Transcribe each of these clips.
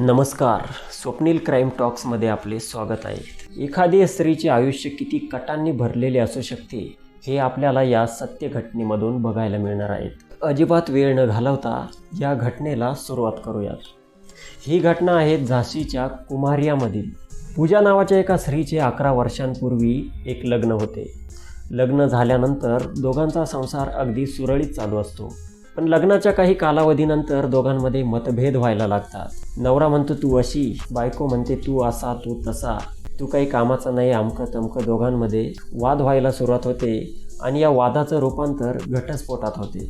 नमस्कार. स्वप्नील क्राईम टॉक्समध्ये आपले स्वागत आहे. एखादी स्त्रीचे आयुष्य किती कटांनी भरलेले असू शकते हे आपल्याला या सत्य घटनेमधून बघायला मिळणार आहेत अजिबात वेळ न घालवता या घटनेला सुरुवात करूयात. ही घटना आहे झाशीच्या कुमारियामधील. पूजा नावाच्या एका स्त्रीचे अकरा वर्षांपूर्वी एक लग्न होते. लग्न झाल्यानंतर दोघांचा संसार अगदी सुरळीत चालू असतो. पण लग्नाच्या काही कालावधीनंतर दोघांमध्ये मतभेद व्हायला लागतात. नवरा म्हणतो तू अशी बायको म्हणते तू असा तू तसा. तू काही कामाचा नाही अमकं तमकं दोघांमध्ये वाद व्हायला सुरुवात होते आणि या वादाचं रूपांतर घटस्फोटात होते.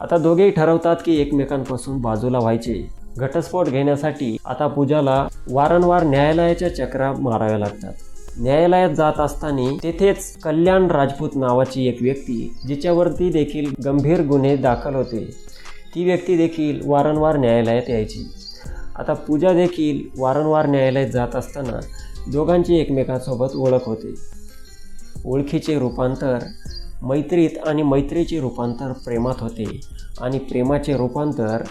आता दोघेही ठरवतात की एकमेकांपासून बाजूला व्हायचे. घटस्फोट घेण्यासाठी आता पूजाला वारंवार न्यायालयाच्या चक्रा माराव्या लागतात. न्यायालयात जात असताना तेथेच कल्याण राजपूत नावाची एक व्यक्ती जिच्यावरती देखील गंभीर गुन्हे दाखल होते ती व्यक्ती देखील वारंवार न्यायालयात यायची. आता पूजा देखील वारंवार न्यायालयात जात असताना दोघांची एकमेकांसोबत ओळख होते. ओळखीचे रूपांतर मैत्रीत आणि मैत्रीचे रूपांतर प्रेमात होते आणि प्रेमाचे रूपांतर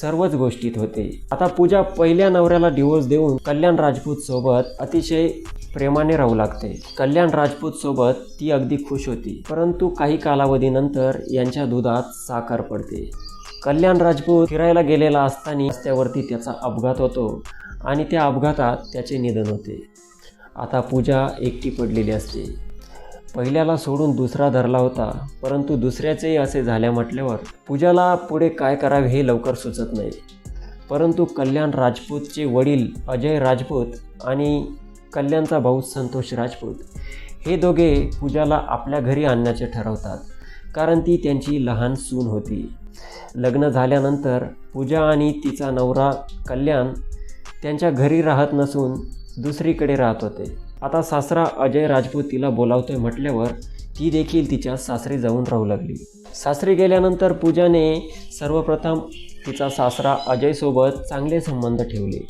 सर्वच गोष्टीत होते. आता पूजा पहिल्या नवऱ्याला डिवोर्स देऊन कल्याण राजपूत सोबत अतिशय प्रेमाने राहू लागते. कल्याण राजपूत सोबत ती अगदी खुश होती. परंतु काही कालावधीनंतर यांच्या दुधात साखर पडते. कल्याण राजपूत फिरायला गेलेला असताना रस्त्यावरती त्याचा अपघात होतो आणि त्या अपघातात त्याचे निधन होते. आता पूजा एकटी पडलेली असते. पहिल्याला सोडून दुसरा धरला होता परंतु दुसऱ्याचेही असे झाल्या म्हटल्यावर पूजाला पुढे काय करावे हे लवकर सुचत नाही. परंतु कल्याण राजपूतचे वडील अजय राजपूत आणि कल्याणचा भाऊ संतोष राजपूत हे दोघे पूजाला आपल्या घरी आणण्याचे ठरवतात कारण ती त्यांची लहान सून होती. लग्न झाल्यानंतर पूजा आणि तिचा नवरा कल्याण त्यांच्या घरी राहत नसून दुसरीकडे राहत होते. आता सासरा अजय राजपूत तिला बोलावतोय म्हटल्यावर ती देखील तिच्या सासरी जाऊन राहू लागली. सासरी गेल्यानंतर पूजाने सर्वप्रथम तिचा सासरा अजयसोबत चांगले संबंध ठेवले.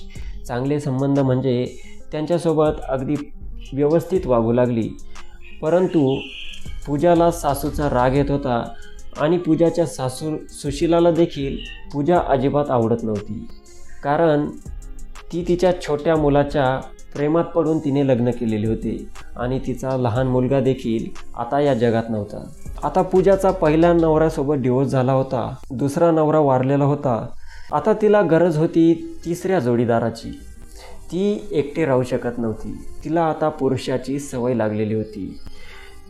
चांगले संबंध म्हणजे त्यांच्यासोबत अगदी व्यवस्थित वागू लागली. परंतु पूजाला सासूचा राग येत होता आणि पूजाच्या सासू सुशीलाला देखील पूजा अजिबात आवडत नव्हती. कारण ती तिच्या छोट्या मुलाच्या प्रेमात पडून तिने लग्न केलेले होते आणि तिचा लहान मुलगा देखील आता या जगात नव्हता. आता पूजाचा पहिल्या नवऱ्यासोबत डिवोर्स झाला होता दुसरा नवरा वारलेला होता. आता तिला गरज होती तिसऱ्या जोडीदाराची. ती एकटे राहू शकत नव्हती. तिला आता पुरुषाची सवय लागलेली होती.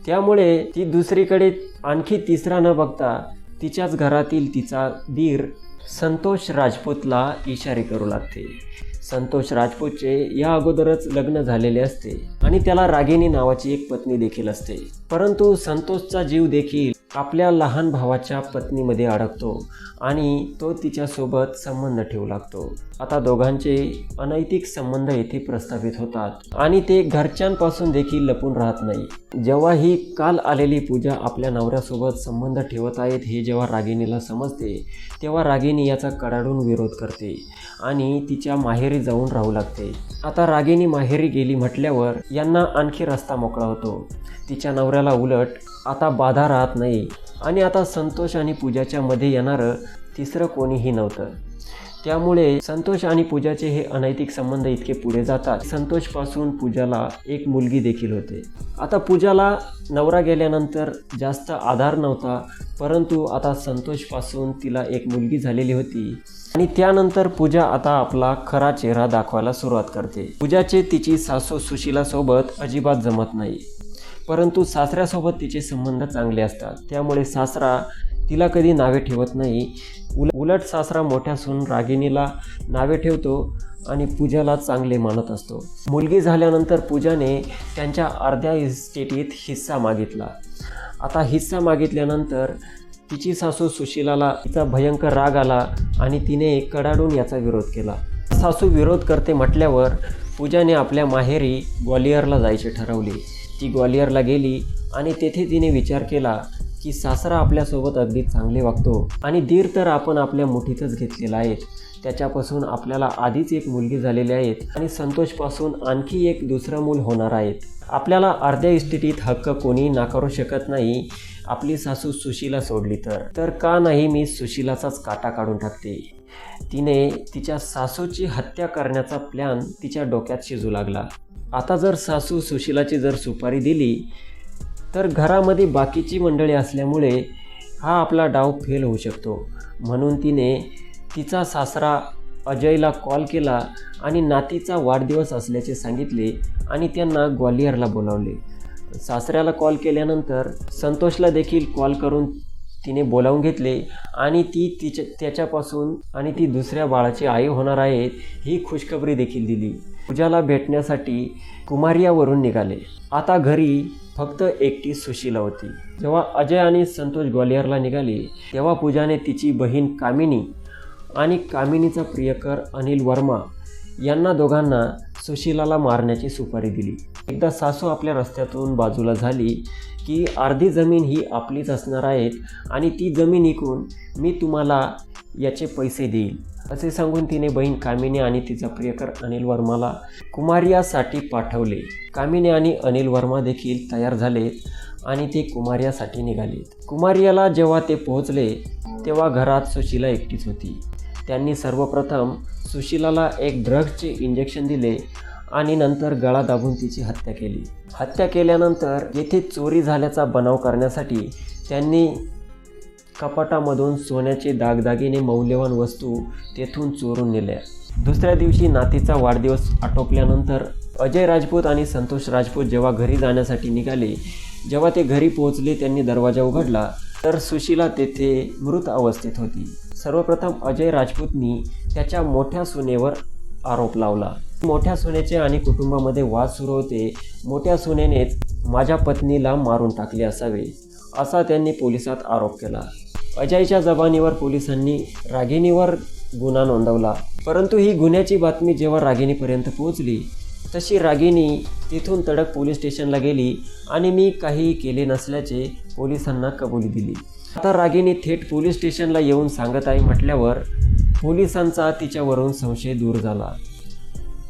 त्यामुळे ती दुसरीकडे आणखी तिसरा न बघता तिच्याच घरातील तिचा दीर संतोष राजपूतला इशारे करू लागते. संतोष राजपूतचे या अगोदरच लग्न झालेले असते आणि त्याला रागिनी नावाची एक पत्नी देखील असते. परंतु संतोषचा जीव देखील आपल्या लहान भावाच्या पत्नीमध्ये अडकतो आणि तो तिच्यासोबत संबंध ठेवू लागतो. आता दोघांचे अनैतिक संबंध येथे प्रस्थापित होतात आणि ते घरच्यांपासून देखील लपून राहत नाही. जेव्हा ही काल आलेली पूजा आपल्या नवऱ्यासोबत संबंध ठेवत आहेत हे जेव्हा रागिणीला समजते तेव्हा रागिणी याचा कडाडून विरोध करते आणि तिच्या माहेरी जाऊन राहू लागते. आता रागिनी माहेरी गेली म्हटल्यावर यांना आणखी रस्ता मोकळा होतो. तिच्या नवऱ्याला उलट आता बाधा राहत नाही. आणि आता संतोष आणि पूजाच्या मध्ये येणारं तिसरं कोणीही नव्हतं. त्यामुळे संतोष आणि पूजाचे हे अनैतिक संबंध इतके पुढे जातात. संतोषपासून पूजाला एक मुलगी देखील होते. आता पूजाला नवरा गेल्यानंतर जास्त आधार नव्हता परंतु आता संतोषपासून तिला एक मुलगी झालेली होती. आणि त्यानंतर पूजा आता आपला खरा चेहरा दाखवायला सुरुवात करते. पूजाचे तिची सासू सुशीलासोबत अजिबात जमत नाही. परंतु सासऱ्यासोबत तिचे संबंध चांगले असतात. त्यामुळे सासरा तिला कधी नावे ठेवत नाही. उल उलट सासरा मोठ्या सून रागिणीला नावे ठेवतो आणि पूजाला चांगले मानत असतो. मुलगी झाल्यानंतर पूजाने त्यांच्या अर्ध्या इस्टेटीत हिस्सा मागितला. आता हिस्सा मागितल्यानंतर तिची सासू सुशीलाला तिचा भयंकर राग आला आणि तिने कडाडून याचा विरोध केला. सासू विरोध करते म्हटल्यावर पूजाने आपल्या माहेरी ग्वालियरला जायचे ठरवले. ती ग्वालियरला गेली आणि तेथे तिने विचार केला की सासरा आपल्यासोबत अगदी चांगले वागतो आणि दीर तर आपण आपल्या मुठीतच घेतलेला आहे. त्याच्यापासून आपल्याला आधीच एक मुलगी झालेली आहेत आणि संतोषपासून आणखी एक दुसरं मूल होणार आहेत आपल्याला अर्ध्या इस्टेटीत हक्क कोणी नाकारू शकत नाही. आपली सासू सुशीला सोडली तर. तर का नाही मी सुशीलाचाच काटा काढून टाकते? तिने तिच्या सासूची हत्या करण्याचा प्लॅन तिच्या डोक्यात शिजू लागला. आता जर सासू सुशिलाची जर सुपारी दिली तर घरामध्ये बाकीची मंडळी असल्यामुळे हा आपला डाव फेल होऊ शकतो. म्हणून तिने तिचा सासरा अजयला कॉल केला आणि नातीचा वाढदिवस असल्याचे सांगितले आणि त्यांना ग्वालियरला बोलावले. सासऱ्याला कॉल केल्यानंतर संतोषला देखील कॉल करून तिने बोलावून घेतले आणि ती तिच्या त्याच्यापासून आणि ती दुसऱ्या बाळाची आई होणार आहे ही खुशखबरी देखील दिली. पूजाला भेटण्यासाठी कुमारियावरून निघाले. आता घरी फक्त एकटी सुशीला होती. जेव्हा अजय आणि संतोष ग्वालियरला निघाले तेव्हा पूजाने तिची बहीण कामिनी आणि कामिनीचा प्रियकर अनिल वर्मा यांना दोघांना सुशीलाला मारण्याची सुपारी दिली. एकदा सासू आपल्या रस्त्यातून बाजूला झाली की अर्धी जमीन ही आपलीच असणार आहे आणि ती जमीन इकून मी तुम्हाला याचे पैसे देईल. असे सांगून तिने बहीण कामिनी आणि तिचा प्रियकर अनिल वर्माला कुमारियासाठी पाठवले. कामिनी आणि अनिल वर्मा देखील तयार झालेत आणि ते कुमार्यासाठी निघाले कुमारियाला जेव्हा ते पोहोचले तेव्हा घरात सुशीला एकटीच होती. त्यांनी सर्वप्रथम सुशीलाला एक ड्रग्सचे इंजेक्शन दिले आणि नंतर गळा दाबून तिची हत्या केली. हत्या केल्यानंतर येथे चोरी झाल्याचा बनाव करण्यासाठी त्यांनी कपाटामधून सोन्याचे दागदागिने मौल्यवान वस्तू तेथून चोरून नेल्या. दुसऱ्या दिवशी नातीचा वाढदिवस आटोपल्यानंतर अजय राजपूत आणि संतोष राजपूत जेव्हा घरी जाण्यासाठी निघाले जेव्हा ते घरी पोहोचले त्यांनी दरवाजा उघडला. तर सुशीला तेथे मृत अवस्थेत होती. सर्वप्रथम अजय राजपूतनी त्याच्या मोठ्या सुनेवर आरोप लावला. मोठ्या सुनेचे आणि कुटुंबामध्ये वाद सुरू होते. मोठ्या सुनेनेच माझ्या पत्नीला मारून टाकले असावे असा त्यांनी पोलिसात आरोप केला. अजयच्या जबानीवर पोलिसांनी रागिणीवर गुन्हा नोंदवला. परंतु ही गुन्ह्याची बातमी जेव्हा रागिणीपर्यंत पोहोचली तशी रागिणी तिथून तडक पोलीस स्टेशनला गेली आणि मी काही केले नसल्याचे पोलिसांना कबुली दिली. आता रागिणी थेट पोलीस स्टेशनला येऊन सांगत आहे म्हटल्यावर पोलिसांचा तिच्यावरून संशय दूर झाला.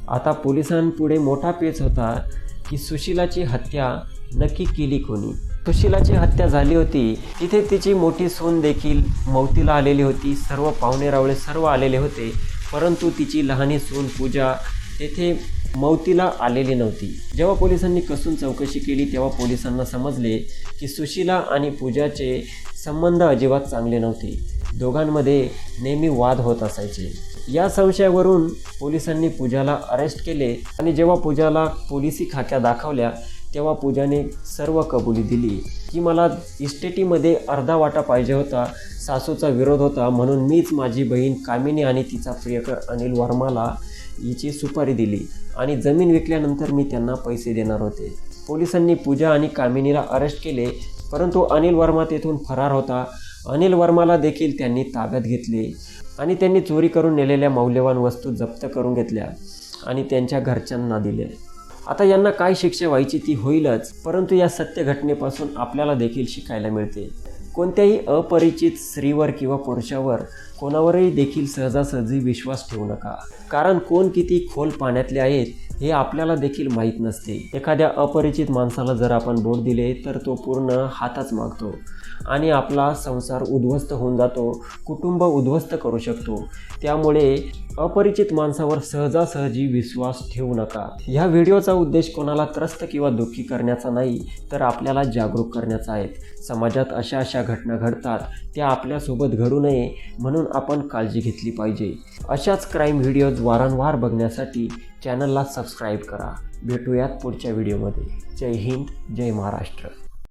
आता पोलिसांपुढे मोठा पेच होता की सुशीलाची हत्या नक्की केली कोणी? सुशीलाची हत्या झाली होती. तिथे तिची मोठी सून देखील मौतीला आलेली होती. सर्व पाहुणे रावळे सर्व आलेले होते. परंतु तिची लहानी सून पूजा तेथे मौतीला आलेली नव्हती. जेव्हा पोलिसांनी कसून चौकशी केली तेव्हा पोलिसांना समजले की सुशीला आणि पूजाचे संबंध अजिबात चांगले नव्हते. दोघांमध्ये नेहमी वाद होत असायचे. या संशयावरून पोलिसांनी पूजाला अरेस्ट केले आणि जेव्हा पूजाला पोलिसी खाक्या दाखवल्या तेव्हा पूजाने सर्व कबुली दिली. की मला इस्टेटीमध्ये अर्धा वाटा पाहिजे होता सासूचा विरोध होता म्हणून मीच माझी बहीण कामिनी आणि तिचा प्रियकर अनिल वर्माला हिची सुपारी दिली आणि जमीन विकल्यानंतर मी त्यांना पैसे देणार होते. पोलिसांनी पूजा आणि कामिनीला अरेस्ट केले परंतु अनिल वर्मा तेथून फरार होता. अनिल वर्माला देखील त्यांनी ताब्यात घेतले. आणि त्यांनी चोरी करून नेलेल्या मौल्यवान वस्तू जप्त करून घेतल्या आणि त्यांच्या घरच्यांना दिल्या आता यांना काय शिक्षा व्हायची ती होईलच परंतु या सत्य घटनेपासून आपल्याला देखील शिकायला मिळते. कोणत्याही अपरिचित स्त्रीवर किंवा पुरुषावर कोणावरही देखील सहजासहजी विश्वास ठेवू नका. कारण कोण किती खोल पाण्यातले आहेत हे आपल्याला देखील माहीत नसते. एखाद्या अपरिचित माणसाला जर आपण बोट दिले तर तो पूर्ण हाताच मागतो आणि आपला संसार उद्ध्वस्त होऊन जातो कुटुंब उद्ध्वस्त करू शकतो. त्यामुळे अपरिचित माणसावर सहजासहजी विश्वास ठेवू नका. ह्या व्हिडिओचा उद्देश कोणाला त्रस्त किंवा दुःखी करण्याचा नाही तर आपल्याला जागरूक करण्याचा आहे. समाजात अशा अशा घटना घडतात त्या आपल्यासोबत घडू नये म्हणून म्हणून आपण काळजी घेतली पाहिजे. अशाच क्राईम व्हिडिओज वारंवार बघण्यासाठी चॅनलला सबस्क्राईब करा. भेटूयात पुढच्या व्हिडिओमध्ये जय हिंद जय महाराष्ट्र.